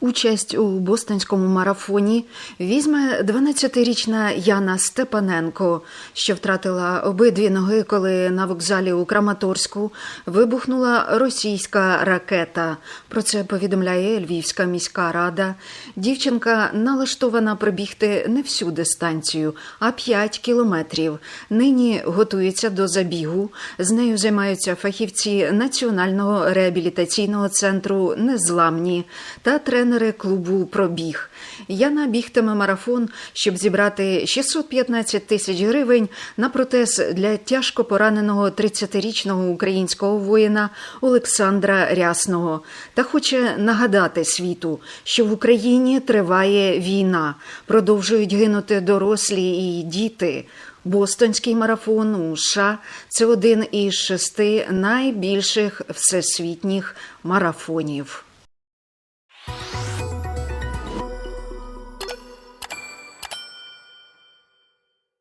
Участь у бостонському марафоні візьме 12-річна Яна Степаненко, що втратила обидві ноги, коли на вокзалі у Краматорську вибухнула російська ракета. Про це повідомляє Львівська міська рада. Дівчинка налаштована пробігти не всю дистанцію, а 5 кілометрів. Нині готується до забігу. З нею займаються фахівці Національного реабілітаційного центру Незламні та тренери клубу Пробіг. Яна бігтиме марафон, щоб зібрати 615 тисяч гривень на протез для тяжко пораненого 30-річного українського воїна Олександра Рясного та хоче нагадати світу, що в Україні триває війна, продовжують гинути дорослі і діти. Бостонський марафон у США – це один із шести найбільших всесвітніх марафонів.